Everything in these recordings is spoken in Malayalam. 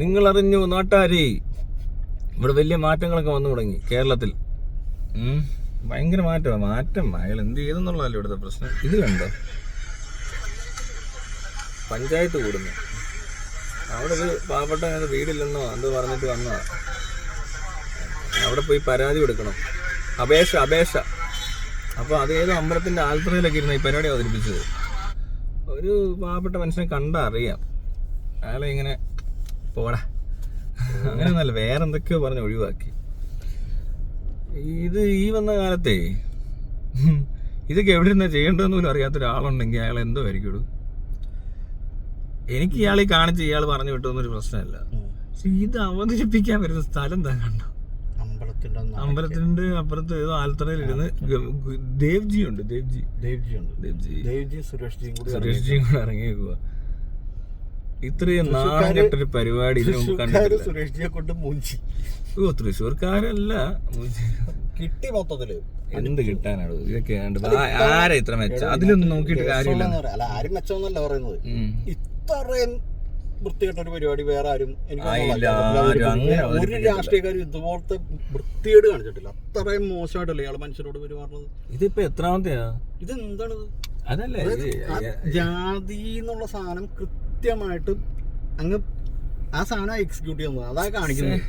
നിങ്ങൾ അറിഞ്ഞു നാട്ടാരി. ഇവിടെ വലിയ മാറ്റങ്ങളൊക്കെ വന്നു തുടങ്ങി കേരളത്തിൽ. ഭയങ്കര മാറ്റമാണ് മാറ്റം. അയാൾ എന്ത് ചെയ്തെന്നുള്ളതല്ലോ ഇവിടുത്തെ പ്രശ്നം. ഇത് കണ്ടോ? പഞ്ചായത്ത് കൂടുന്നു. അവിടെ ഒരു പാവപ്പെട്ട വീടില്ലെന്നോ എന്തോ പറഞ്ഞിട്ട് വന്നോ അവിടെ പോയി പരാതി കൊടുക്കണം. അപേക്ഷ അപേക്ഷ. അപ്പോൾ അത് ഏതോ അമ്പലത്തിന്റെ ആൽത്തറയിലൊക്കെ ഇരുന്ന ഈ പരിപാടി അവതരിപ്പിച്ചത്. ഒരു പാവപ്പെട്ട മനുഷ്യനെ കണ്ടാൽ അറിയാം. അയാളെ ഇങ്ങനെ പോടാ. അങ്ങനെയൊന്നല്ല വേറെ എന്തൊക്കെയോ പറഞ്ഞ് ഒഴിവാക്കി. ഇത് ഈ വന്ന കാലത്തെ ഇതൊക്കെ എവിടെ നിന്നാ ചെയ്യേണ്ടതെന്ന് പോലും അറിയാത്ത ഒരാളുണ്ടെങ്കിൽ അയാൾ എന്തോ ആയിരിക്കും എനിക്ക് ഇയാളെ കാണിച്ച് ഇയാൾ പറഞ്ഞു വിട്ടൊന്നൊരു പ്രശ്നമല്ല. പക്ഷെ ഇത് അവതരിപ്പിക്കാൻ വരുന്ന സ്ഥലം എന്താ കണ്ടോ? അമ്പലത്തിന്റെ അപ്പുറത്ത് ഏതോ ആലത്തറയിൽ ഇരുന്ന് ദേവ്ജി ഉണ്ട് ദേവ്ജി. ദേവ്ജി ഉണ്ട് ദേവ്ജി. ദേവ്ജി സുരേഷ് ജിയും കൂടി സുരേഷ് ജിയും കൂടെ ഇറങ്ങിയേക്കുക ഇത്രയും നാണം കെട്ടൊരു പരിപാടി സുരേഷിനെ കൊണ്ട് മൂഞ്ചി. ഓ തൃശ്ശൂർക്കാരല്ല. കിട്ടി മൊത്തത്തിൽ. എന്ത് കിട്ടാനാണ്? ഇതൊക്കെ ആരാ ഇത്ര മെച്ച? അതിലൊന്നും നോക്കിയിട്ട് കാര്യമില്ല. അല്ല ആരും മെച്ചമെന്നല്ല പറയുന്നത്. ഇത്രയും വൃത്തികെട്ട ഒരു പരിപാടി വേറെ ആരും എനിക്ക് ഒരു. രാഷ്ട്രീയക്കാരും ഇതുപോലത്തെ വൃത്തികേട് കാണിച്ചിട്ടില്ല. അത്രയും മോശമായിട്ടല്ലേ ഇയാൾ മനുഷ്യരോട് പെരുമാറുന്നത് ഇതിപ്പോ എത്രാമത്തെയാ? ഇത് എന്താണ് അതല്ലേ ജാതി എന്നുള്ള സാധനം കൃത്യമായിട്ട് അങ്ങ് ആ സാധനം എക്സിക്യൂട്ട് ചെയ്യുന്നത് അതാ കാണിക്കുന്നത്.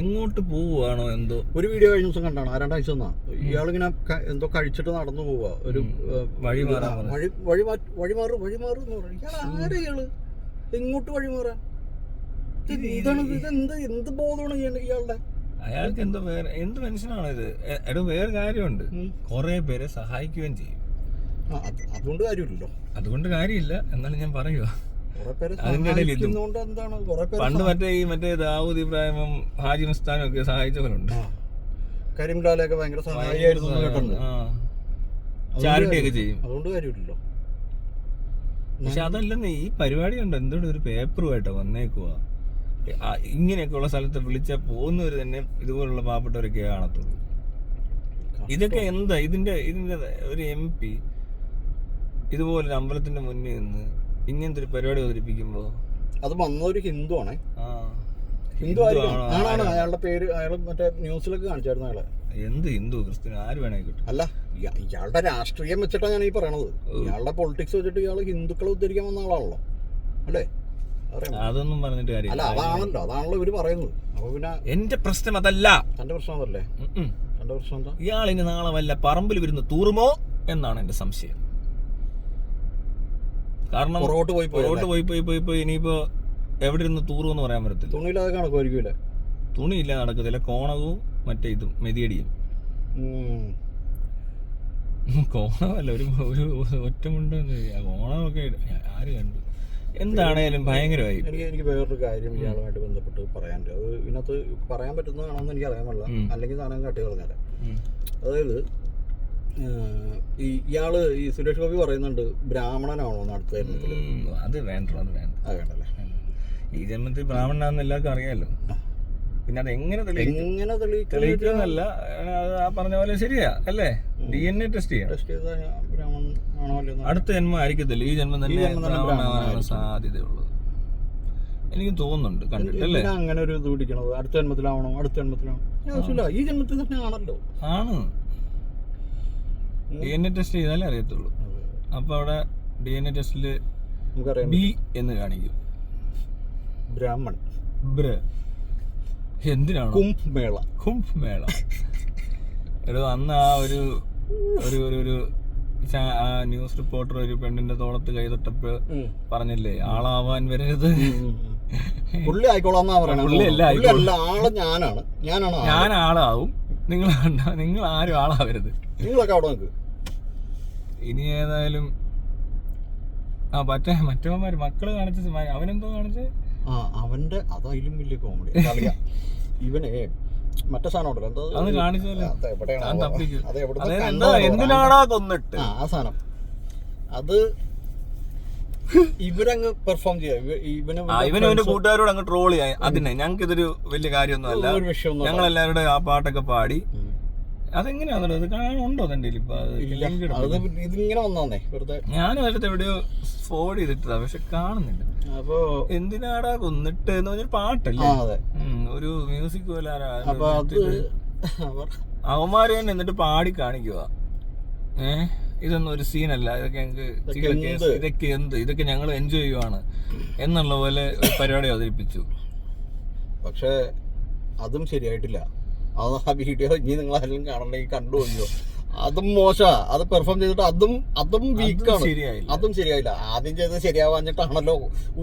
എങ്ങോട്ട് പോവുകയാണോ എന്തോ? ഒരു വീഡിയോ കഴിഞ്ഞ ദിവസം കണ്ടാണ്. ആ രണ്ടാഴ്ച തന്നാ? ഇയാളിങ്ങനെ എന്തോ കഴിച്ചിട്ട് നടന്നു പോവാ. ഒരു വഴി വഴി വഴി മാറു വഴി മാറു വഴി മാറ് എന്ന് പറഞ്ഞു. ഇയാൾ ആരാ ഇയാൾ? എങ്ങോട്ട് വഴി മാറാൻ ഇതാണ് എന്താണ് ഇത്? എന്ത് എന്ത് ബോധമാണ് ചെയ്യേണ്ടത് ഇയാളുടെ? അയാൾക്ക് എന്തോ വേറെ എന്ത് മനുഷ്യനാണ് ഇത്? എടോ വേറെ കാര്യമുണ്ട്. കൊറേ പേരെ സഹായിക്കുകയും ചെയ്യും. അതുകൊണ്ട് കാര്യമില്ലല്ലോ. അതുകൊണ്ട് കാര്യമില്ല. എന്നാലും ഞാൻ പറയുക അതിന്റെ ഇടയിൽ ഇതും. പണ്ട് മറ്റേ ഈ മറ്റേ ദാവൂദ് ഇബ്രാഹിമും ഹാജി മുസ്താനും ഒക്കെ സഹായിച്ചവരുണ്ട്. കരീംലാലൊക്കെ ഭയങ്കര സഹായിയായിരുന്നു ചാരിറ്റി ഒക്കെ ചെയ്യും. അതുകൊണ്ട് കാര്യമില്ലല്ലോ. പക്ഷെ അതല്ലെന്ന് ഈ പരിപാടി ഉണ്ട് എന്തുകൊണ്ട് ഒരു പേപ്പറുമായിട്ടാ വന്നേക്കുക ഇങ്ങനെയൊക്കെ ഇങ്ങനെയൊക്കെയുള്ള സ്ഥലത്ത് വിളിച്ചാൽ പോകുന്നവർ തന്നെ ഇതുപോലുള്ള പാവപ്പെട്ടവരൊക്കെ കാണത്തുള്ളൂ. ഇതൊക്കെ എന്താ? ഇതിന്റെ ഇതിന്റെ ഒരു എം പി ഇതുപോലൊരു അമ്പലത്തിന്റെ മുന്നിൽ നിന്ന് ഇങ്ങനത്തെ ഒരു പരിപാടി അവതരിപ്പിക്കുമ്പോ അത് വന്ന ഒരു ഹിന്ദു ആണേ. ഹിന്ദു ആണ്? ആണാണ്. അയാളുടെ പേര് അയാൾ മറ്റേ ന്യൂസിലൊക്കെ കാണിച്ചായിരുന്നു അയാളെ. എന്ത് ഹിന്ദു ക്രിസ്ത്യൻ ആര് വേണേ കിട്ടും. അല്ല ഇയ- ഇയാളുടെ രാഷ്ട്രീയം വെച്ചിട്ടാണ് ഞാൻ ഈ പറയണത് ഇയാളുടെ പൊളിറ്റിക്സ് വെച്ചിട്ട് ഇയാൾ ഹിന്ദുക്കളെ ഉദ്ധരിക്കാൻ വന്ന ആളാണല്ലോ. അല്ലേ? അതൊന്നും പറഞ്ഞിട്ട് കാര്യം അല്ല അതാണല്ലോ. അതാണല്ലോ ഇവർ പറയുന്നത്. അപ്പൊ പിന്നെ എന്റെ പ്രശ്നം അതല്ല. തന്റെ പ്രശ്നം അതല്ലേ. തന്റെ പ്രശ്നം എന്താ? ഇയാളിനി നാളെ വല്ല പറമ്പിൽ വരുന്ന തൂറുമോ എന്നാണ് എന്റെ സംശയം. കാരണം പുറകോട്ട് പോയി പോയി പുറകോട്ട് പോയി പോയി പോയി പോയി ഇനിയിപ്പോ എവിടെ ഇരുന്ന് തൂറുമെന്ന് പറയാൻ പറ്റത്തില്ല. തുണിയില്ലാതെ കണക്കുമായിരിക്കൂലേ തുണിയില്ല നടക്കത്തില്ല. കോണകവും മറ്റേ ഇതും മെതിയടിയും. കോണമല്ല ഒരു ഒരു ഒറ്റമുണ്ട്. കോണമൊക്കെ ആര് കണ്ടു? എന്താണേലും ഭയങ്കരമായി. എനിക്ക് എനിക്ക് വേറൊരു കാര്യം ഇയാളുമായിട്ട് ബന്ധപ്പെട്ട് പറയാനുണ്ട്. അത് ഇതിനകത്ത് പറയാൻ പറ്റുന്നതാണോന്ന് എനിക്ക് അറിയാൻ പാടില്ല. അല്ലെങ്കിൽ സാധനം കാട്ടി കളഞ്ഞാലേ. അതായത് ഈ ഇയാൾ ഈ സുരേഷ് ഗോപി പറയുന്നുണ്ട് ബ്രാഹ്മണനാണോ അടുത്ത അത് വേണ്ട അത് വേണ്ട. അത് വേണ്ടല്ലേ? ഈ ജന്മത്തിൽ ബ്രാഹ്മണനാണെന്ന് എല്ലാവർക്കും അറിയാമല്ലോ പിന്നെ അത് എങ്ങനെ എങ്ങനെ തെളിയിക്കുന്നല്ല ആ പറഞ്ഞ പോലെ ശരിയാ അല്ലേ? ഡി എൻ എ ടെസ്റ്റ് ചെയ്യാം. അടുത്ത ജന്മം ആയിരിക്കത്തില്ല. ഈ ജന്മം തന്നെ സാധ്യതയുള്ളത്. എനിക്ക് തോന്നുന്നുണ്ട് കണ്ടിട്ടല്ലേ അങ്ങനെ ഒരു ഇത് പിടിക്കണത്? അടുത്ത ജന്മത്തിലാവണോ? അടുത്ത ജന്മത്തിലാണോ ആവശ്യമില്ല ഈ ജന്മത്തിൽ തന്നെ ആണല്ലോ. ആണ്. ഡി എൻ എ ടെസ്റ്റ് ചെയ്താലേ അറിയത്തുള്ളൂ. അപ്പൊ അവിടെ ഡി എൻ എ ടെസ്റ്റിൽ നമുക്കറിയാം ബി എന്ന് കാണിക്കും. ബ്രാഹ്മൺ. ബ്ര. എന്തിനാണ്? കുംഭ് മേള. കുംഭ് മേള. എടോ അന്ന് ആ ഒരു ഒരു ഒരു ഒരു ആ ന്യൂസ് റിപ്പോർട്ടർ ഒരു പെണ്ണിന്റെ തോളത്ത് കൈതൊട്ടപ്പോ ഉം. പറഞ്ഞില്ലേ ആളാവാൻ വരരുത്. പുള്ളി അല്ല ആൾ ഞാനാണ്. ഞാനാണ്. ഞാൻ ആളാവും. നിങ്ങൾ നിങ്ങൾ ആരും ആളാവരുത്. നിങ്ങളൊക്കെ അവിടെ നിൽക്ക് ഇനി ഏതായാലും ആ മറ്റേ മറ്റവന്മാര് മക്കൾ കാണിച്ച അവനെന്തോ കാണിച്ചേ? ആ അവന്റെ അതായാലും വലിയ കോമഡി ഇവനെ മറ്റേ സാധനം ഉണ്ടല്ലോ എന്താ അത് കാണിച്ചല്ലോ അത് എവിടെയാണോ? ഞാൻ തപ്പിക്കും. അത് എവിടുന്ന് അതായത് എന്താ എന്തിനാടാ കൊന്നിട്ട് ആ സാധനം. അത് ഇവരങ്ങ് പെർഫോം ചെയ്യാം. ഇവ- ഇവന് ആ ഇവന് ഇവന്റെ കൂട്ടുകാരോട് അങ്ങ് ട്രോൾ ചെയ്യാൻ അതിനെ. ഞങ്ങൾക്ക് ഇതൊരു വലിയ കാര്യമൊന്നും അല്ല ഞങ്ങൾ എല്ലാവരുടെ ആ പാട്ടൊക്കെ പാടി. അതെങ്ങനെയാണോ അത് കാണുന്നുണ്ടോ തന്റെ. ഇതിങ്ങനെ വന്നേ വെറുതെ. ഞാനും അതിലത്തെ എവിടെയോ ഫോർവേഡ് ചെയ്തിട്ടതാ പക്ഷെ കാണുന്നില്ല. അപ്പൊ എന്തിനാടാ കൊന്നിട്ട് എന്ന് പറഞ്ഞൊരു പാട്ടല്ലേ? ഒരു മ്യൂസിക് പോലെ അവന്മാര് തന്നെ എന്നിട്ട് പാടി കാണിക്കുക ഏ? ഇതൊന്നും ഒരു സീനല്ല ഇതൊക്കെ ഞങ്ങൾക്ക് ഇതൊക്കെ എന്ത്? ഇതൊക്കെ ഞങ്ങൾ എൻജോയ് ചെയ്യുവാണ്. എന്നുള്ള പോലെ പരിപാടി അവതരിപ്പിച്ചു. പക്ഷേ അതും ശരിയായിട്ടില്ല. അത് ആ വീഡിയോ ഇനി നിങ്ങൾ ആരെങ്കിലും കാണണമെങ്കിൽ കണ്ടു നോക്കിയോ. അതും മോശാ. അത് പെർഫോം ചെയ്തിട്ട് അതും അതും വീക്കാണ് അതും ശരിയായില്ല. ആദ്യം ചെയ്തത് ശരിയാവാഞ്ഞിട്ടാണല്ലോ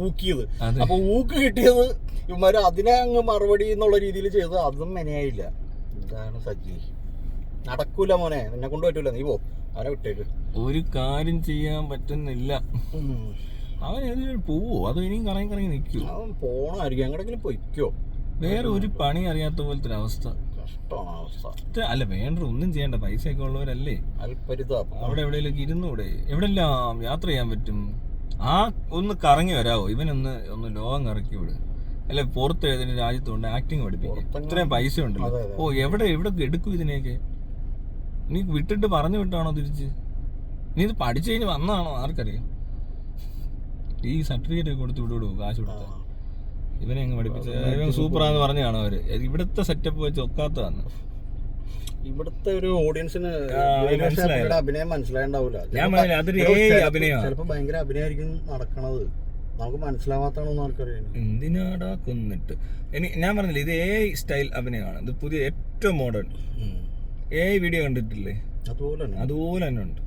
ഊക്കിയത്. അപ്പൊ ഊക്ക് കിട്ടിയത് ഇവന്മാര് അതിനെ അങ്ങ് മറുപടി എന്നുള്ള രീതിയിൽ ചെയ്ത് അതും മെനയായില്ല. ഇതാണ് സജി. നടക്കൂല മോനെ. എന്നെ കൊണ്ട് പറ്റൂല. നീ പോ. അവനെ വിട്ടേക്ക്. ഒരു കാര്യം ചെയ്യാൻ പറ്റുന്നില്ല. അവൻ ഏതെങ്കിലും പോവോ? അത് ഇനിയും കറങ്ങി കറങ്ങി നിൽക്കൂ അവൻ പോണായിരിക്കും. എങ്ങടെങ്കിലും പൊയ്ക്കോ. വേറെ ഒരു പണി അറിയാത്ത പോലത്തെ ഒരു അവസ്ഥ കഷ്ടമാണ് അവസ്ഥ അല്ല വേണ്ട ഒന്നും ചെയ്യണ്ട. പൈസ ഒക്കെ ഉള്ളവരല്ലേ അല്പരിതാപം അവിടെ എവിടെയെങ്കിലും ഇരുന്നൂടെ? എവിടെല്ലാം യാത്ര ചെയ്യാൻ പറ്റും? ആ ഒന്ന് കറങ്ങി വരാവോ? ഇവനൊന്ന് ഒന്ന് ലോകം കറക്കി വിട്. അല്ലെ പുറത്ത് ഏതെങ്കിലും രാജ്യത്തുകൊണ്ട് ആക്ടിങ് പഠിപ്പിക്കും ഇത്രയും പൈസ ഉണ്ടല്ലോ. ഓ എവിടെ എവിടെ എടുക്കും ഇതിനെയൊക്കെ? നീ വിട്ടിട്ട് പറഞ്ഞു വിട്ടാണോ തിരിച്ച്? നീ ഇത് പഠിച്ചു കഴിഞ്ഞ് വന്നാണോ ആർക്കറിയാം. ഈ സർട്ടിഫിക്കറ്റ് ഒക്കെ കൊടുത്ത് വിടുവിടുവോ കാശ് കൊടുത്ത ഇവനെ അങ്ങ് പഠിപ്പിച്ച ഇവൻ സൂപ്പറാന്ന് പറഞ്ഞാണോ അവർ. ഇവിടുത്തെ സെറ്റപ്പ് വെച്ച് ഒക്കാത്തതാണ്. ഇവിടുത്തെ ഒരു ഓഡിയൻസിന് അഭിനയം മനസ്സിലായിണ്ടാവൂല. ഞാൻ പറഞ്ഞില്ലേ, അതൊരു ഏയ് അഭിനയമാ. ചിലപ്പോ ഭയങ്കര അഭിനയമായിരിക്കും നടക്കണത്. നമുക്ക് മനസ്സിലാവാത്താണോന്ന് ആർക്കറിയാം എന്തിനാടാ കൊന്നിട്ട്? ഇനി ഞാൻ പറഞ്ഞില്ലേ ഇത് എ സ്റ്റൈൽ അഭിനയമാണ്. ഇത് പുതിയ ഏറ്റവും മോഡേൺ എ വീഡിയോ കണ്ടിട്ടില്ലേ? അതുപോലെ തന്നെ. അതുപോലെ തന്നെ ഉണ്ട്.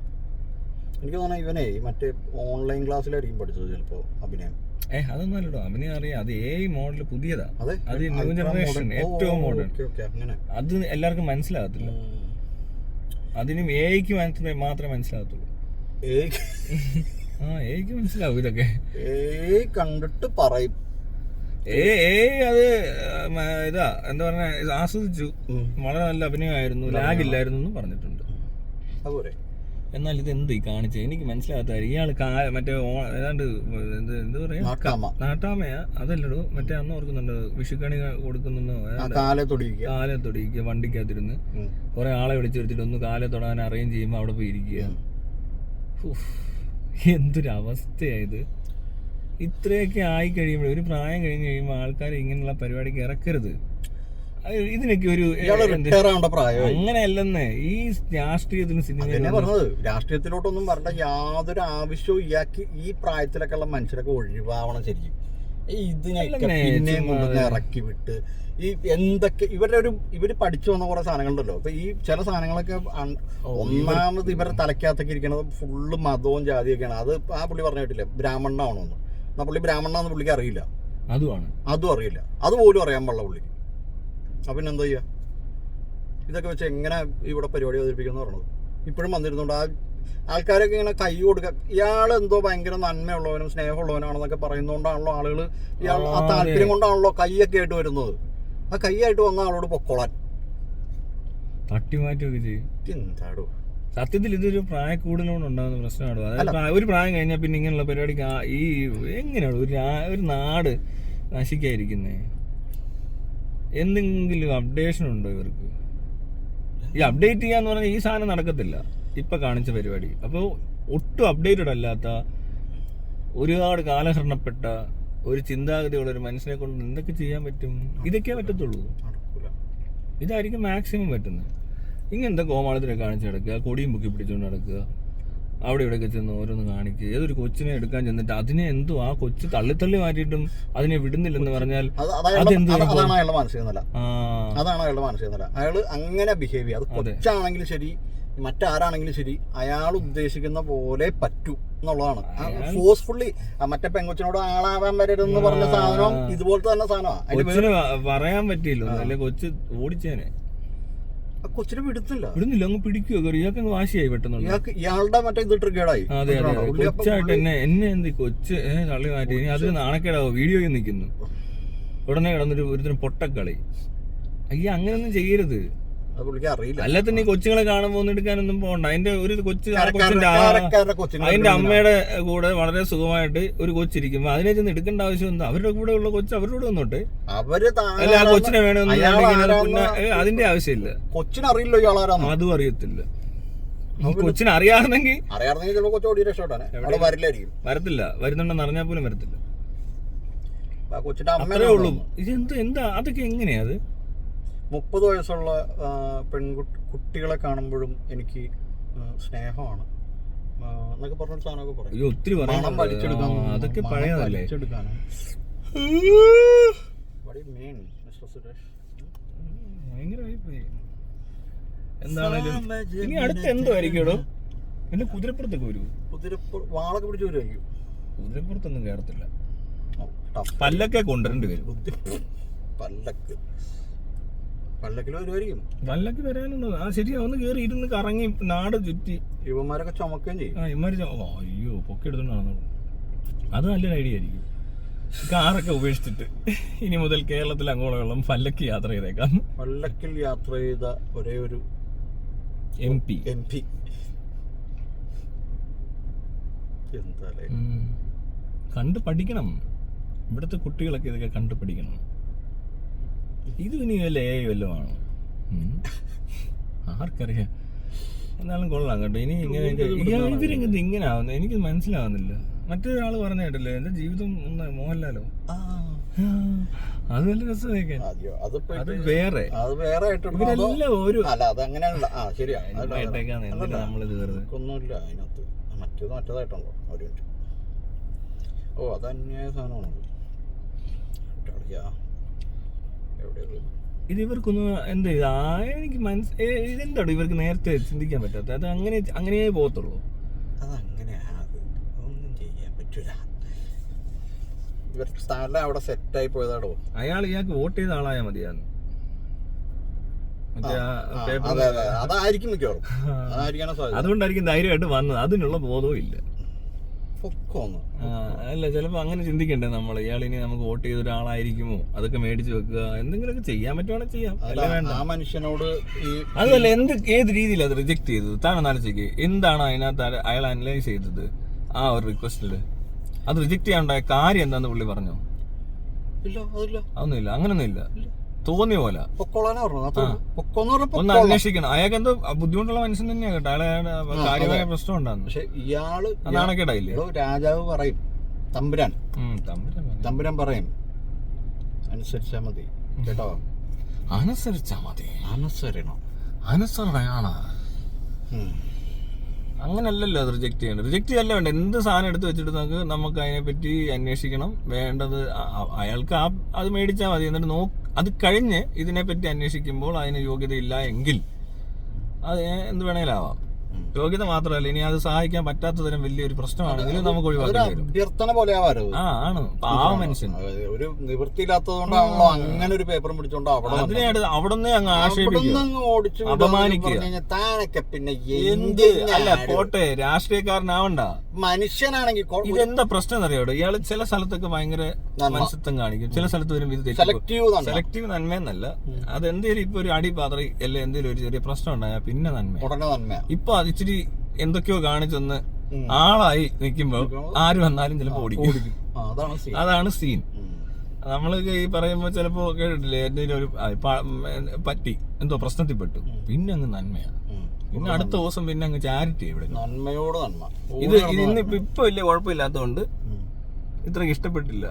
എനിക്ക് തോന്നുന്നു ഇവനെ മറ്റേ ഓൺലൈൻ ക്ലാസ്സിലായിരിക്കും പഠിച്ചത് ചിലപ്പോ അഭിനയം. ഏ അതൊന്നും അല്ലടോ. അവനെ അറിയാം അത് ഏ മോഡൽ പുതിയതാ. അതെ. ന്യൂ ജനറേഷൻ ഏറ്റവും മോഡൽ അത് എല്ലാവർക്കും മനസ്സിലാകത്തില്ല. അതിനും എയ്ക്ക് മാത്രമേ മാത്രമേ മനസ്സിലാകത്തുള്ളൂ. ആ എയ്ക്ക് മനസ്സിലാവും ഇതൊക്കെ. കണ്ടിട്ട് പറയും. ഏ ഏ അത് ഇതാ എന്താ പറഞ്ഞ ആസ്വദിച്ചു. വളരെ നല്ല അഭിനയമായിരുന്നു. ലാഗ് ഇല്ലായിരുന്നു എന്നും പറഞ്ഞിട്ടുണ്ട്. അതുപോലെ. എന്നാൽ ഇത് എന്ത് ഈ കാണിച്ചത് എനിക്ക് മനസ്സിലാകാത്ത ഇയാൾ മറ്റേ ഓ- ഏതാണ്ട് എന്ത് എന്ത് പറയാ? നാട്ടാമ നാട്ടാമയാ അതല്ലടോ മറ്റേ അന്ന് ഓർക്കുന്നുണ്ട്? വിഷുക്കണി കൊടുക്കുന്നോ കാലെ തൊടിയിക്കുക. വണ്ടിക്കകത്തിരുന്ന്. കൊറേ ആളെ വിളിച്ചു വരുത്തിട്ട് ഒന്ന് കാലെ തൊടാൻ അറേഞ്ച് ചെയ്യുമ്പോൾ അവിടെ പോയി ഇരിക്കുക. എന്തൊരു അവസ്ഥയായത് ഇത്രയൊക്കെ ആയി കഴിയുമ്പോൾ ഒരു പ്രായം കഴിഞ്ഞ് കഴിയുമ്പോൾ ആൾക്കാർ ഇങ്ങനെയുള്ള പരിപാടിക്ക് ഇറക്കരുത്. ഇതിനൊക്കെ ഒരു അങ്ങനെയല്ലെന്ന് ഈ രാഷ്ട്രീയത്തിന് സിനിമ പറഞ്ഞത്. രാഷ്ട്രീയത്തിലോട്ടൊന്നും പറഞ്ഞ യാതൊരു ആവശ്യവും ഇയാൾക്ക് ഈ പ്രായത്തിലൊക്കെ ഉള്ള മനുഷ്യരൊക്കെ ഒഴിവാവണം ശരിക്കും. ഇതിനൊക്കെ പിന്നെയും കൊണ്ടുവന്ന് ഇറക്കി വിട്ട് ഈ എന്തൊക്കെ ഇവരുടെ ഒരു ഇവർ പഠിച്ചു വന്ന കുറെ സാധനങ്ങളുണ്ടല്ലോ. അപ്പൊ ഈ ചില സാധനങ്ങളൊക്കെ ഒന്നാമത് ഇവരുടെ തലക്കകത്തൊക്കെ ഇരിക്കണത് ഫുള്ള് മതവും ജാതിയൊക്കെയാണ്. അത് ആ പുള്ളി പറഞ്ഞു കേട്ടില്ലേ? ബ്രാഹ്മണനാണെന്ന് എന്നാ പുള്ളി ബ്രാഹ്മണാന്ന് പുള്ളിക്ക് അറിയില്ല. അതുമാണ് അതും അറിയില്ല. അതുപോലും അറിയാൻ പാടില്ല പുള്ളിക്ക്. അപ്പൊ എന്താ ചെയ്യാ? ഇതൊക്കെ വെച്ച് എങ്ങനെ ഇവിടെ പരിപാടി അവതരിപ്പിക്കുന്നു പറഞ്ഞത്. ഇപ്പോഴും വന്നിരുന്നുണ്ട് ആ ആൾക്കാരൊക്കെ ഇങ്ങനെ കൈ കൊടുക്കുക ഇയാൾ എന്തോ ഭയങ്കര നന്മയുള്ളവനും സ്നേഹമുള്ളവനാണെന്നൊക്കെ പറയുന്നതുകൊണ്ടാണല്ലോ ആളുകൾ ഇയാൾ ആ താല്പര്യം കൊണ്ടാണല്ലോ കൈയൊക്കെ ആയിട്ട് വരുന്നത്. ആ കൈയായിട്ട് വന്ന ആളോട് പൊക്കോളാൻ. തട്ടിമാറ്റുകയൊക്കെ ചെയ്യും. എന്താടോ സത്യത്തിൽ ഇതൊരു പ്രായ കൂടുതലോണ്ട് പ്രശ്നമാണ്? അതായത് ഒരു പ്രായം കഴിഞ്ഞാൽ പിന്നെ ഇങ്ങനെയുള്ള പരിപാടിക്ക് ഈ എങ്ങനെയാണ് ഒരു ഒരു നാട് നശിക്കാതിരിക്കുന്നേ. എന്തെങ്കിലും അപ്ഡേഷൻ ഉണ്ടോ ഇവർക്ക്? ഈ അപ്ഡേറ്റ് ചെയ്യാന്ന് പറഞ്ഞാൽ ഈ സാധനം നടക്കത്തില്ല. ഇപ്പൊ കാണിച്ച പരിപാടി. അപ്പോൾ ഒട്ടും അപ്ഡേറ്റഡ് അല്ലാത്ത ഒരുപാട് കാലഹരണപ്പെട്ട ഒരു ചിന്താഗതിയുള്ള ഒരു മനുഷ്യനെ കൊണ്ട് എന്തൊക്കെ ചെയ്യാൻ പറ്റും? ഇതൊക്കെ പറ്റത്തുള്ളൂ. ഇതായിരിക്കും മാക്സിമം പറ്റുന്നത്. ഇങ്ങനത്തെ കോമാളത്തിനെ കാണിച്ച് നടക്കുക? കൊടിയും പൊക്കി പിടിച്ചുകൊണ്ട് നടക്കുക? അവിടെ ഇവിടെയൊക്കെ ചെന്ന് ഓരോന്ന് കാണിക്കുക ഏതൊരു കൊച്ചിനെ എടുക്കാൻ ചെന്നിട്ട് അതിനെ എന്തോ ആ കൊച്ചു തള്ളിത്തള്ളി മാറ്റിയിട്ടും അതിനെ വിടുന്നില്ലെന്ന് പറഞ്ഞാൽ? അതാണ് അയാളുടെ മാനസിക നില അതാണ് അയാളുടെ മാനസിക നില അയാൾ അങ്ങനെ ബിഹേവ് ചെയ്യുക അത് കൊച്ചാണെങ്കിലും ശരി മറ്റാരാണെങ്കിലും ശരി അയാൾ ഉദ്ദേശിക്കുന്ന പോലെ പറ്റൂ എന്നുള്ളതാണ്. അയാൾ- ഫോഴ്സ്ഫുള്ളി മറ്റേ പെങ്കൊച്ചിനോട് ആളാവാൻ വരരുതെന്ന് പറഞ്ഞ. സാധനം ഇതുപോലത്തെ തന്നെ സാധനമാണ് പറയാൻ പറ്റിയില്ല. കൊച്ചു കൊച്ച് ഓടിച്ചേനെ. കൊച്ചിനെ വിടുന്നില്ല വിടുന്നില്ല അങ്ങ് പിടിക്കുക ഇയാൾക്ക് അങ്ങ് വാശിയായി പെട്ടെന്ന് ഇയാൾക്ക് ഇയാളുടെ മറ്റേ ഇത് ട്രിഗേഡായി അതെ അതെ അതെ. കൊച്ചായിട്ട് എന്നെ എന്നെ എന്ത് കൊച്ച് തള്ളി മാറ്റി. ഇനി അതിന് നാണക്കേടാവോ? വീഡിയോയിൽ നിൽക്കുന്നു. ഉടനെ കിടന്നൊരു ഒരുത്തിന് പൊട്ടക്കളി. അയ്യ അങ്ങനെയൊന്നും ചെയ്യരുത്. അത് പുള്ളിക്ക് അറിയില്ല. അല്ല തന്നെ ഈ കൊച്ചുങ്ങളെ കാണുമ്പോൾ ഒന്നും എടുക്കാനൊന്നും പോകണ്ട അതിന്റെ ഒരു കൊച്ചു അതിന്റെ അമ്മയുടെ കൂടെ വളരെ സുഖമായിട്ട് ഒരു കൊച്ചിരിക്കും അതിനെ ചെന്ന് എടുക്കേണ്ട ആവശ്യം എന്താ അവരുടെ കൂടെ ഉള്ള കൊച്ചു അവരോട് കൂടെ വന്നോട്ടെ. അവർ അല്ല ആ കൊച്ചിനെ വേണമെന്ന് അതിന്റെ ആവശ്യമില്ല. കൊച്ചിനറിയില്ലോ ഇയാളാരാന്ന്. അതും അറിയത്തില്ല. കൊച്ചിനെ അറിയാറുണ്ടെങ്കിൽ അറിയാറുന്നെങ്കിൽ ചിലപ്പോൾ കൊച്ചു ഓടി രക്ഷപ്പെട്ടാനെ. അവിടെ വരില്ലായിരിക്കും. വരത്തില്ല. വരുന്നുണ്ടെന്ന് അറിഞ്ഞാൽ പോലും വരത്തില്ല. കൊച്ചിന്റെ അമ്മ ഉള്ളൂ. ഇത് എന്ത് എന്താ അതൊക്കെ എങ്ങനെയാ അത്? മുപ്പത് വയസ്സുള്ള പെൺകുട്ടി കുട്ടികളെ കാണുമ്പോഴും എനിക്ക് സ്നേഹമാണ്. എന്നൊക്കെ പറഞ്ഞൊരു സാധനമൊക്കെ പറയും. ഒത്തിരി മണം പറയാനുണ്ട്. വലിച്ചെടുക്കാൻ അതൊക്കെ പഴയതല്ലേ? ഭയങ്കരമായിപ്പോയി. ഇനി അടുത്ത് എന്തോ കുതിരപ്പുറത്തൊക്കെ വരൂ. കുതിരപ്പുറ വാളൊക്കെ പിടിച്ച് വരുമായിരിക്കും കുതിരപ്പുറത്തൊന്നും കയറത്തില്ല. പല്ലൊക്കെ കൊണ്ടുവരേണ്ടി വരും. പല്ലക്ക്. പല്ലക്കിൽ വരുമായിരിക്കും പല്ലൊക്കെ വരാനുള്ളത്. ആ ശരിയാ ഒന്ന് കയറി ഇരുന്ന് കറങ്ങി നാട് ചുറ്റി. ഇവന്മാരൊക്കെ ചുമക്കുകയും ചെയ്യും. ആ ഇമാര് അയ്യോ പൊക്കി എടുത്തോണ്ട് അത് നല്ലൊരു ഐഡിയ ആയിരിക്കും. കാറൊക്കെ ഉപേക്ഷിച്ചിട്ട്. ഇനി മുതൽ കേരളത്തിൽ അങ്ങോളം പല്ലക്ക് യാത്ര ചെയ്തേക്കാം. പല്ലക്കിൽ യാത്ര ചെയ്ത ഒരേ ഒരു എം പി. M P. കണ്ട് പഠിക്കണം. ഇവിടുത്തെ കുട്ടികളൊക്കെ ഇതൊക്കെ കണ്ട് പഠിക്കണം. ഇത് ഇനി വല്ല ഏ വല്ലതും ആണോ? ആർക്കറിയാം. എന്നാലും കൊള്ളാം കേട്ടോ. ഇനി ഇങ്ങനെ ഇവരെങ്ങനെ ഇങ്ങനെ ആവുന്നത് എനിക്ക് മനസ്സിലാവുന്നില്ല. മറ്റൊരാൾ പറഞ്ഞ കേട്ടില്ലേ? എന്റെ ജീവിതം ഒന്ന് മോഹൻലാലോ? അത് നല്ല അതിപ്പോ അത് വേറെ. ഇവരെല്ലാം ഒരു ഇട്ടേക്കാന്ന് എന്തിനാ നമ്മളിത് വെറുതെ? ഒന്നുമില്ല അതിനകത്ത്. മറ്റേത് മറ്റേതായിട്ടുണ്ടോ? ഒരു മിനിറ്റ്. ഓ അത് അന്യായ എവിടെയത് ഇത് ഇവർക്കൊന്നും എന്താ ഇത് ആ എനിക്ക് മനസ്സ് ഇതെന്താണ് ഇവർക്ക് നേരത്തെ ചിന്തിക്കാൻ പറ്റാത്ത അത് അങ്ങനെ അങ്ങനെയേ പോകത്തുള്ളൂ. അതങ്ങനെയാണ് അത് ഒന്നും ചെയ്യാൻ പറ്റൂല. ഇവർ സ്ഥലം അവിടെ സെറ്റായി പോയതാടോ? അയാൾ ഇയാൾക്ക് വോട്ട് ചെയ്ത ആളായാൽ മതിയാന്ന്. അതായിരിക്കും മിക്കവാറും. അതുകൊണ്ടായിരിക്കും ധൈര്യമായിട്ട് വന്നത്. അതിനുള്ള ബോധവും ഇല്ല. അല്ല ചിലപ്പോ അങ്ങനെ ചിന്തിക്കണ്ടേ നമ്മൾ ഇയാൾ ഇനി നമുക്ക് വോട്ട് ചെയ്ത ഒരാളായിരിക്കുമോ? അതൊക്കെ മേടിച്ചു വെക്കുക. എന്തെങ്കിലുമൊക്കെ ചെയ്യാൻ പറ്റുവാണെങ്കിൽ ചെയ്യാം. ആ മനുഷ്യനോട് അതല്ല എന്ത് ഏത് രീതിയിൽ അത് റിജക്ട് ചെയ്തത്? താൻ ആലോചിക്കുക എന്താണ് അതിനകത്ത് അയാൾ- അനലൈസ് ചെയ്തത്? ആ ഒരു റിക്വസ്റ്റിൽ അത് റിജക്ട് ചെയ്യാനുണ്ടായ കാര്യം എന്താന്ന് പുള്ളി പറഞ്ഞോ? അതൊന്നുമില്ല. അങ്ങനൊന്നുമില്ല. തോന്നിയ പോലെ. പൊക്കോളാനാ പറഞ്ഞത്. പൊക്കോന്ന് ഒന്ന് പൊക്കോളാം. അന്വേഷിക്കണം. അയാൾക്ക് എന്തോ ബുദ്ധിമുട്ടുള്ള മനുഷ്യൻ തന്നെയാണ് കേട്ടോ. അയാളെ കാര്യമായ പ്രശ്നം ഉണ്ടാകുന്നു പക്ഷെ ഇയാൾ അതാണ് കേട്ടായില്ലേ എടോ, രാജാവ് പറയും. തമ്പുരാൻ. തമ്പുരാൻ പറയും. അനുസരിച്ചാ മതി. കേട്ടോ? അനുസരിച്ചാ മതി. അനുസരണം. അനുസരണയാണ്. അങ്ങനല്ലല്ലോ അത് റിജക്ട് ചെയ്യേണ്ടത്. റിജക്ട് ചെയ്യല്ല വേണ്ട എന്ത് സാധനം എടുത്ത് വെച്ചിട്ട് നമുക്ക് നമുക്ക് അതിനെപ്പറ്റി അന്വേഷിക്കണം. വേണ്ടത് അയാൾക്ക് ആ അത് മേടിച്ചാൽ മതി. എന്നിട്ട് നോ അത് കഴിഞ്ഞ് ഇതിനെപ്പറ്റി അന്വേഷിക്കുമ്പോൾ അതിന് യോഗ്യതയില്ല എങ്കിൽ അത് എന്ത് വേണേലാവാം. യോഗ്യത മാത്രമല്ല ഇനി അത് സഹായിക്കാൻ പറ്റാത്ത തരം വലിയൊരു പ്രശ്നമാണെങ്കിൽ നമുക്ക് ഒഴിവാക്കാം ഒഴിവാക്കേണ്ടി വരും. അഭ്യർത്ഥന പോലെ ആ ആണ്. പാവ മനുഷ്യൻ. ഒരു നിവൃത്തി കൊണ്ടാണല്ലോ അങ്ങനെ ഒരു പേപ്പർ പിടിച്ചോണ്ട് അവിടെ വന്നത്. അതിനെ അടുത്ത് അവിടുന്ന് അങ്ങ് ഓടിച്ചു അപമാനിക്കുക. താനൊക്കെ പിന്നെ എന്ത്? അല്ല പോട്ടെ രാഷ്ട്രീയക്കാരനാവണ്ട. മനുഷ്യനാണെങ്കിൽ ഇതെന്താ പ്രശ്നം എന്നറിയാടോ ഇയാൾ ചില സ്ഥലത്തൊക്കെ ഭയങ്കര. മനുഷ്യത്വം കാണിക്കും. ചില സ്ഥലത്ത് വരും ഇത് സെലക്റ്റീവ് സെലക്റ്റീവ് നന്മയെന്നല്ല. അത് എന്തേലും ഇപ്പൊ ഒരു അടി പാത്രി അല്ല എന്തേലും ഒരു ചെറിയ പ്രശ്നം ഉണ്ടായാൽ പിന്നെ നന്മ. ഇപ്പൊ അത് ഇച്ചിരി എന്തൊക്കെയോ കാണിച്ചൊന്ന് ആളായി നിൽക്കുമ്പോൾ ആര് വന്നാലും ചിലപ്പോ ഓടിക്കും. അതാണ് സീൻ നമ്മൾ ഈ പറയുമ്പോ ചിലപ്പോ കേട്ടിട്ടില്ലേ എന്തെങ്കിലും ഒരു പറ്റി എന്തോ പ്രശ്നത്തിൽപ്പെട്ടു പിന്നെ അങ്ങ് നന്മയാണ് പിന്നെ അടുത്ത ദിവസം പിന്നെ അങ്ങ് ചാരിറ്റി ഇവിടെ നന്മയോട് നന്മ. ഇത് ഇന്നിപ്പോ ഇപ്പൊ വലിയ കുഴപ്പമില്ലാത്തതുകൊണ്ട്. ഇത്രയ്ക്ക് ഇഷ്ടപ്പെട്ടില്ല.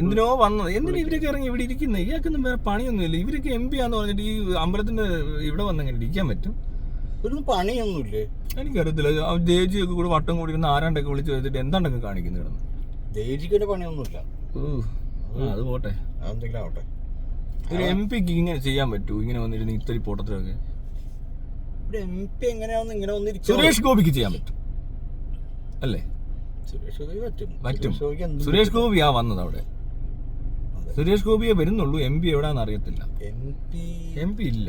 എന്തിനോ വന്നത്. എന്തിനാ ഇവരൊക്കെ ഇറങ്ങി ഇവിടെ ഇരിക്കുന്നത് ഇയാൾക്കൊന്നും വേറെ പണിയൊന്നുമില്ല. ഇവരൊക്കെ എം പി ആന്ന് പറഞ്ഞിട്ട് ഈ അമ്പലത്തിന്റെ ഇവിടെ വന്നെങ്ങനെ ഇരിക്കാൻ പറ്റും? ഒരു പണിയൊന്നുമില്ലേ? എനിക്കറിയത്തില്ല. ജേജി ഒക്കെ കൂടെ വട്ടം കൂടി ഇരുന്ന് ആരാണ്ടൊക്കെ വിളിച്ച് വെച്ചിട്ട് എന്താണ്ടൊക്കെ കാണിക്കുന്നു കിടന്ന് ദേജിക്കൊരു പണിയൊന്നുമില്ല. ഊ, അത് പോട്ടെ. എന്തെങ്കിലും ആവട്ടെ. ഒരു എം പിക്ക് ഇങ്ങനെ ചെയ്യാൻ പറ്റൂ? ഇങ്ങനെ വന്നിരുന്ന് ഇത്തിരി പോട്ടത്തിലൊക്കെ എം പി എങ്ങനെയാന്ന് ഇങ്ങനെ വന്നിരിക്കും സുരേഷ് ഗോപിക്ക് ചെയ്യാൻ പറ്റും. അല്ലേ? സുരേഷ് ഗോപി പറ്റും. പറ്റും. സുരേഷ് ഗോപി ആ ഗോപിയാ വന്നത് അവിടെ. സുരേഷ് ഗോപിയെ വരുന്നുള്ളൂ എം പി എവിടാന്ന് അറിയത്തില്ല. എം പി എം പി ഇല്ല.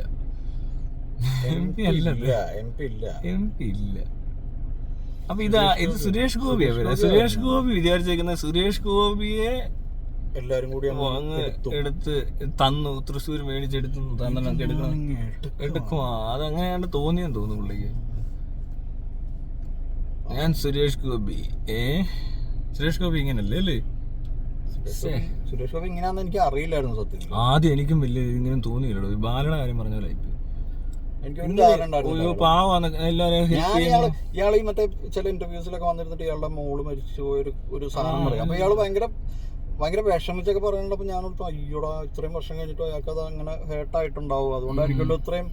എം പി അല്ല. ഇല്ല എം പി ഇല്ല. എം പി ഇല്ല. അപ്പൊ ഇതാ ഇത് സുരേഷ് ഗോപിയാ വരുന്നത്. സുരേഷ് ഗോപി വിചാരിച്ചേക്കുന്ന സുരേഷ് ഗോപിയെ എല്ലാരും കൂടി അങ്ങ് എടുത്ത്. തന്നു തൃശ്ശൂർ മേടിച്ചെടുത്തു തന്നൊക്കെ എടുക്കണം. എടുക്കും അതങ്ങനെയാണ്ട് തോന്നിയെന്ന് തോന്നുന്നു പുള്ളിക്ക്. ഞാൻ സുരേഷ് ഗോപി. ഏ? സുരേഷ് ഗോപി ഇങ്ങനല്ലേ അല്ലേ. സുരേഷ് ഗോപി. ഇങ്ങനെയാന്ന് എനിക്ക് അറിയില്ലായിരുന്നു സത്യം. ആദ്യം എനിക്കും വലിയ ഇങ്ങനെ തോന്നിയില്ല ഈ ബാലയുടെ കാര്യം പറഞ്ഞ പോലെ ഒരു ഇയാൾ മറ്റേ ചില ഇന്റർവ്യൂസിലൊക്കെ വന്നിരുന്നിട്ട് ഇയാളുടെ മോൾ മരിച്ചു ഒരു ഒരു സാധനം പറയും. അപ്പൊ ഇയാൾ ഭയങ്കര ഭയങ്കര വിഷമിച്ചൊക്കെ പറയുന്നുണ്ടപ്പോ ഞാൻ ഓർത്തു, അയ്യോടാ ഇത്രയും വർഷം കഴിഞ്ഞിട്ട് അയാൾക്ക് അത് അങ്ങനെ ഹേർട്ടായിട്ടുണ്ടാവും അതുകൊണ്ടായിരിക്കുമല്ലോ ഇത്രയും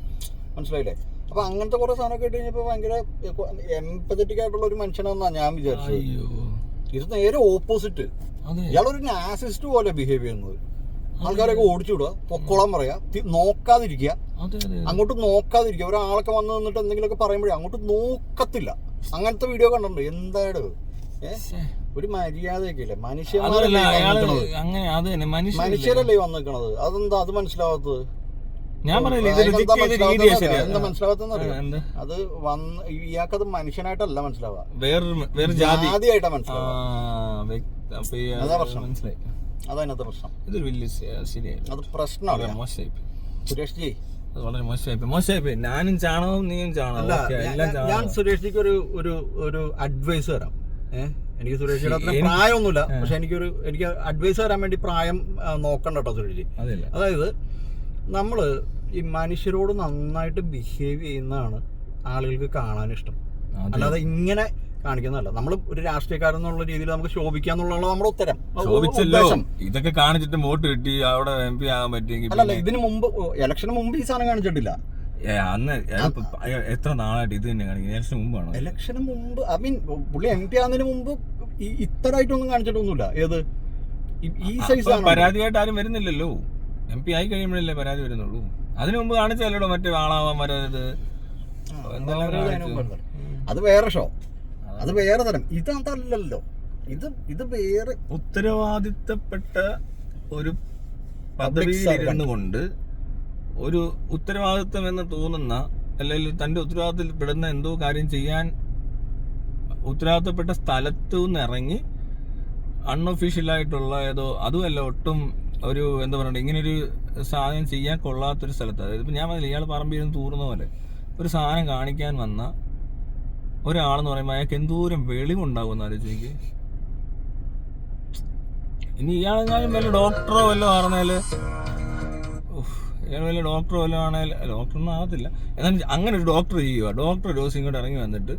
മനസ്സിലായില്ലേ? അപ്പൊ അങ്ങനത്തെ കുറെ സാധനമൊക്കെ ഇട്ട് കഴിഞ്ഞപ്പോ ഭയങ്കര എംപതറ്റിക് ആയിട്ടുള്ള ഒരു മനുഷ്യനെന്നാ ഞാൻ വിചാരിച്ചത്. ഇത് നേരെ ഓപ്പോസിറ്റ് ഇയാളൊരു നാസിസ്റ്റ് പോലെ ബിഹേവ് ചെയ്യുന്നത്. ആൾക്കാരൊക്കെ ഓടിച്ചുവിടുക പൊക്കോളം പറയാ നോക്കാതിരിക്കുക. അങ്ങോട്ട് നോക്കാതിരിക്കുക. ഒരാളൊക്കെ വന്ന് നിന്നിട്ട് എന്തെങ്കിലുമൊക്കെ പറയുമ്പോഴേ അങ്ങോട്ട് നോക്കത്തില്ല. അങ്ങനത്തെ വീഡിയോ കണ്ടിട്ടുണ്ട്. എന്തായാലും ഒരു മര്യാദയൊക്കെ ഇല്ലേ? മനുഷ്യന്മാരല്ലേ മനുഷ്യരല്ലേ? വന്നിരിക്കണത്? അതെന്താ? അത് മനസ്സിലാവാത്തത്? ഞാൻ? എന്താ അത് വന്ന് ഇയാൾക്കത് മനുഷ്യനായിട്ടല്ല മനസ്സിലാവുക വേറൊരു വേറെ ജാതി. ജാതിയായിട്ടാ മനസ്സിലാവുക അപ്പൊ ഈ അതാ പ്രശ്നം. മനസ്സിലായി. അതതിനകത്തെ പ്രശ്നം. ഇതൊരു വലിയ ശ- ശരിയായി അത് പ്രശ്നമാണ് വളരെ മോശമായി സുരേഷ് ജി അത് വളരെ മോശമായി മോശമായി ഞാനും ചാണകവും നീയും ചാണകവും. അല്ല ഓക്കേ, എല്ലാം ഞാൻ- ഞാൻ ചാണകം സുരേഷ് ഒരു ഒരു ഒരു അഡ്വൈസ് തരാം. ഏഹ് എനിക്ക് സുരേഷ്ജിയുടെ അത്ര എനിക്ക് പ്രായമൊന്നുമില്ല. പക്ഷെ എനിക്കൊരു എനിക്ക് അഡ്വൈസ് തരാൻ വേണ്ടി പ്രായം ആ, നോക്കണ്ട കേട്ടോ സുരേഷ് അതില്ല. അതായത് നമ്മൾ ഈ മനുഷ്യരോട് നന്നായിട്ട് ബിഹേവ് ചെയ്യുന്നതാണ് ആളുകൾക്ക് കാണാൻ ഇഷ്ടം അത്. അല്ലാതെ ഇങ്ങനെ കാണിക്കുന്നതല്ല. നമ്മൾ ഒരു രാഷ്ട്രീയക്കാരൻ എന്നുള്ള രീതിയിൽ നമുക്ക് ശോഭിക്കാന്നുള്ളതാണ് നമ്മുടെ ഉത്തരം. ശോഭിച്ചല്ലോ. ഇതൊക്കെ കാണിച്ചിട്ട് വോട്ട് കിട്ടി അവിടെ എം പി ആകാൻ പറ്റിയെങ്കിൽ അല്ല ഇതിന് മുമ്പ് ഇലക്ഷന് മുമ്പ് ഈ സാധനം കാണിച്ചിട്ടില്ല. അന്ന് എത്ര നാളായിട്ട് ഇത് തന്നെ കാണിക്കുന്നത്? ഇലക്ഷൻ മുമ്പാണോ ഇലക്ഷന് മുമ്പ് ഐ മീൻ പുള്ളി എം പി ആകുന്നതിന് മുമ്പ് ഇത്തരമായിട്ടൊന്നും കാണിച്ചിട്ടൊന്നുമില്ല. ഏത്? ഈ- സൈസ് പരാതിയായിട്ട് ആരും വരുന്നില്ലല്ലോ. എം പി ആയി കഴിയുമ്പോഴല്ലേ പരാതി വരുന്നുള്ളൂ. അതിനു മുമ്പ് കാണിച്ചല്ലോ മറ്റേ ആളാവാൻ വരരുത് അത് വേറെ ഷോ അത് വേറെ തരം. ഇത് അതല്ലല്ലോ. ഇത് ഇത് വേറെ. ഉത്തരവാദിത്തപ്പെട്ട ഒരു servant. പദവിയിലിരുന്നു കൊണ്ട് ഒരു ഉത്തരവാദിത്വം എന്ന് തോന്നുന്ന അല്ലെങ്കിൽ തന്റെ ഉത്തരവാദിത്തത്തിൽ പെടുന്ന എന്തോ കാര്യം ചെയ്യാൻ ഉത്തരവാദിത്തപ്പെട്ട സ്ഥലത്തു നിന്ന് ഇറങ്ങി അൺഒഫീഷ്യലായിട്ടുള്ള ഏതോ അതുമല്ല ഒട്ടും ഒരു എന്താ പറയുക ഇങ്ങനൊരു സാധനം ചെയ്യാൻ കൊള്ളാത്തൊരു സ്ഥലത്ത്. അതായത് ഇപ്പം ഞാൻ പറഞ്ഞില്ല ഇയാൾ പറമ്പിൽ നിന്ന് തൂർന്ന പോലെ. ഒരു സാധനം കാണിക്കാൻ വന്ന ഒരാളെന്ന് പറയുമ്പോൾ അയാൾക്ക് എന്തോരം വെളിവുണ്ടാകുമെന്ന് ആലോചിക്ക്. ഇനി ഇയാളെങ്ങാനും വല്ല ഡോക്ടറോ വല്ലതും ആണെന്നാൽ ഇയാൾ വല്ല ഡോക്ടറോ വല്ലതും ആണെങ്കിൽ ഡോക്ടറൊന്നും ആകത്തില്ല എന്നാൽ അങ്ങനെ ഒരു ഡോക്ടർ ചെയ്യുക ഡോക്ടർ ദിവസം ഇങ്ങോട്ട് ഇറങ്ങി വന്നിട്ട്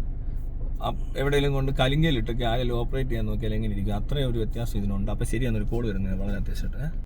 എവിടെയെങ്കിലും കൊണ്ട് കലിങ്കയിലിട്ടൊക്കെ ആരെങ്കിലും ഓപ്പറേറ്റ് ചെയ്യാൻ നോക്കിയാൽ എങ്ങനെ ഇരിക്കും? അത്രയും ഒരു വ്യത്യാസം ഇതിനുണ്ട്. അപ്പോൾ ഒരു കോൾ വരുന്നത് വളരെ അത്യാവശ്യമായിട്ട്.